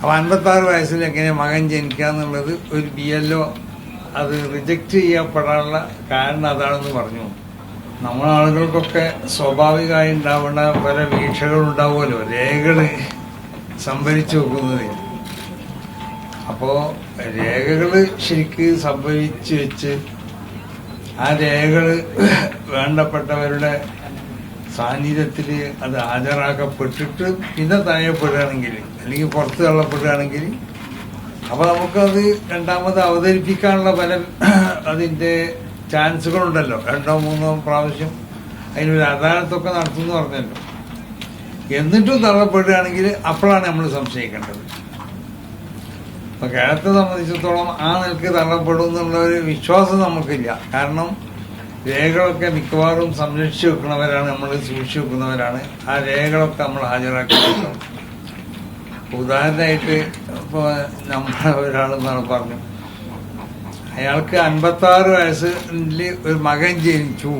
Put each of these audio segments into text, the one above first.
അപ്പോൾ അൻപത്താറ് വയസ്സിൽ എങ്ങനെ മകൻ ജനിക്കുക എന്നുള്ളത് ഒരു ബി എൽ അത് റിജക്റ്റ് ചെയ്യപ്പെടാനുള്ള കാരണം അതാണെന്ന് പറഞ്ഞു. നമ്മളെ ആളുകൾക്കൊക്കെ സ്വാഭാവികമായി ഉണ്ടാവുന്ന പല വീക്ഷകളുണ്ടാവുമല്ലോ രേഖകൾ സംഭരിച്ചു വെക്കുന്നതിൽ അപ്പോൾ രേഖകൾ ശരിക്ക് സംഭരിച്ചു വെച്ച് ആ രേഖകൾ വേണ്ടപ്പെട്ടവരുടെ സാന്നിധ്യത്തിൽ അത് ഹാജരാക്കപ്പെട്ടിട്ട് പിന്നെ തഴയപ്പെടുകയാണെങ്കിൽ അല്ലെങ്കിൽ പുറത്ത് തള്ളപ്പെടുകയാണെങ്കിൽ അപ്പോൾ നമുക്കത് രണ്ടാമത് അവതരിപ്പിക്കാനുള്ള പല അതിന്റെ ചാൻസുകളുണ്ടല്ലോ. രണ്ടോ മൂന്നോ പ്രാവശ്യം അതിനൊരു അദാലത്തൊക്കെ നടത്തുമെന്ന് പറഞ്ഞല്ലോ. എന്നിട്ടും തള്ളപ്പെടുകയാണെങ്കിൽ അപ്പോഴാണ് നമ്മൾ സംശയിക്കേണ്ടത്. അപ്പൊ കേരളത്തെ സംബന്ധിച്ചിടത്തോളം ആ നിലയ്ക്ക് തള്ളപ്പെടും എന്നുള്ള ഒരു വിശ്വാസം നമുക്കില്ല. കാരണം രേഖകളൊക്കെ മിക്കവാറും സംരക്ഷിച്ചു വെക്കുന്നവരാണ് നമ്മൾ സൂക്ഷിച്ചു വെക്കുന്നവരാണ്. ആ രേഖകളൊക്കെ നമ്മൾ ഹാജരാക്കി ഉദാഹരണമായിട്ട് ഇപ്പോൾ നമ്മളെ ഒരാളെന്നാണ് പറഞ്ഞു. അയാൾക്ക് അൻപത്താറ് വയസ്സിൽ ഒരു മകൻ ജനിച്ചു.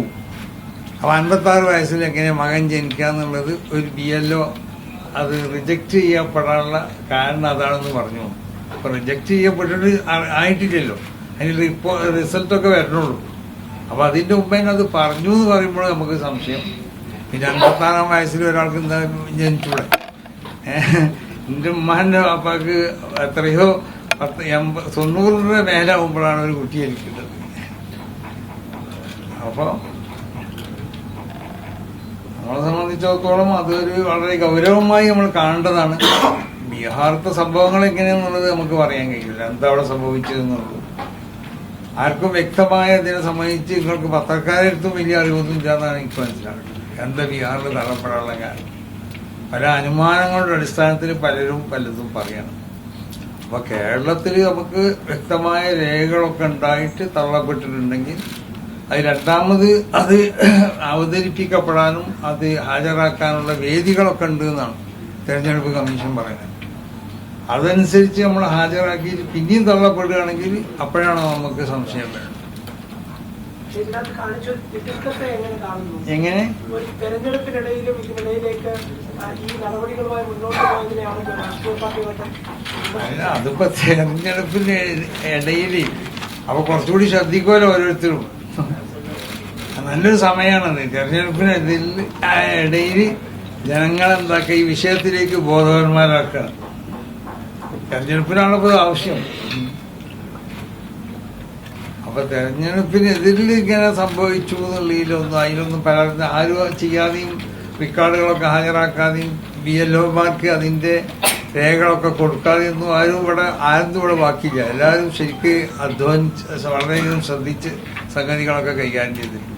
അപ്പോൾ അൻപത്താറ് വയസ്സിൽ എങ്ങനെ മകൻ ജനിക്കുക എന്നുള്ളത് ഒരു ബി എൽ ഒ അത് റിജക്റ്റ് ചെയ്യപ്പെടാനുള്ള കാരണം അതാണെന്ന് പറഞ്ഞു. അപ്പോൾ റിജക്റ്റ് ചെയ്യപ്പെട്ടിട്ട് ആയിട്ടില്ലല്ലോ. അതിന് റിപ്പോ റിസൾട്ടൊക്കെ വരണുള്ളൂ. അപ്പോൾ അതിന്റെ മുമ്പേ അത് പറഞ്ഞു എന്ന് പറയുമ്പോൾ നമുക്ക് സംശയം. പിന്നെ അൻപത്താറാം വയസ്സിൽ ഒരാൾക്ക് എന്താ ജനിച്ചൂടെ? എന്റെ എന്റെ ഉമ്മാന്റെ അപ്പാക്ക് എത്രയോ പത്ത് എൺപത് തൊണ്ണൂറിന്റെ മേലാവുമ്പോഴാണ് ഒരു കുട്ടി ജനിക്കുന്നത്. അപ്പോൾ നമ്മളെ സംബന്ധിച്ചിടത്തോളം അതൊരു വളരെ ഗൗരവമായി നമ്മൾ കാണേണ്ടതാണ്. ബീഹാറത്തെ സംഭവങ്ങൾ എങ്ങനെയാണെന്നുള്ളത് നമുക്ക് പറയാൻ കഴിയില്ല. എന്താ അവിടെ സംഭവിച്ചതെന്നുള്ളത്. ആർക്കും വ്യക്തമായ ഇതിനെ സംബന്ധിച്ച് നിങ്ങൾക്ക് പത്രക്കാരെടുത്തും വലിയ അറിവൊന്നും ഇല്ലാന്നാണ് എനിക്ക് മനസ്സിലാക്കുന്നത് എന്താ ബീഹാറിൽ തള്ളപ്പെടാനുള്ള കാരണം പല അനുമാനങ്ങളുടെ അടിസ്ഥാനത്തിൽ പലരും പലതും പറയണം. അപ്പൊ കേരളത്തിൽ നമുക്ക് വ്യക്തമായ രേഖകളൊക്കെ ഉണ്ടായിട്ട് തള്ളപ്പെട്ടിട്ടുണ്ടെങ്കിൽ അത് രണ്ടാമത് അത് അവതരിപ്പിക്കപ്പെടാനും അത് ഹാജരാക്കാനുള്ള വേദികളൊക്കെ ഉണ്ട് എന്നാണ് തെരഞ്ഞെടുപ്പ് കമ്മീഷൻ പറയുന്നത്. അതനുസരിച്ച് നമ്മൾ ഹാജരാക്കി പിന്നെയും തള്ളപ്പെടുകയാണെങ്കിൽ അപ്പോഴാണ് നമുക്ക് സംശയം വേണ്ടത് എങ്ങനെ കാണുന്നു? എങ്ങനെ? ഒരു തെരഞ്ഞെടുപ്പിനിടയിലും ഇതിനിടയിലേക്ക് ആ, ഈ നടപടികളുമായി മുന്നോട്ട് പോയതിനെയാണ് രാഷ്ട്രീയ പാർട്ടികളുടെ അല്ല അതിപ്പോ തെരഞ്ഞെടുപ്പിന് ഇടയിൽ അപ്പൊ കുറച്ചുകൂടി ശ്രദ്ധിക്കുമല്ലോ ഓരോരുത്തരും. നല്ലൊരു സമയമാണത് തെരഞ്ഞെടുപ്പിന് ഇതിൽ ഇടയിൽ ജനങ്ങളെന്താക്കുക ഈ വിഷയത്തിലേക്ക് ബോധവാന്മാരാക്കണം തെരഞ്ഞെടുപ്പിനാണ് ഇപ്പോൾ ആവശ്യം. അപ്പൊ തെരഞ്ഞെടുപ്പിനെതിരിൽ ഇങ്ങനെ സംഭവിച്ചു എന്നുള്ളതിലൊന്നും അതിലൊന്നും പരാതി ആരും ചെയ്യാതെയും റെക്കോർഡുകളൊക്കെ ഹാജരാക്കാതെയും ബി എൽ ഒമാർക്ക് അതിന്റെ രേഖകളൊക്കെ കൊടുക്കാതെയൊന്നും ആരും ഇവിടെ ആരും ഇവിടെ ബാക്കിയില്ല. എല്ലാവരും ശരിക്ക് അധ്വാനിച്ച് വളരെയധികം ശ്രദ്ധിച്ച് സംഗതികളൊക്കെ കൈകാര്യം ചെയ്തിട്ടുണ്ട്.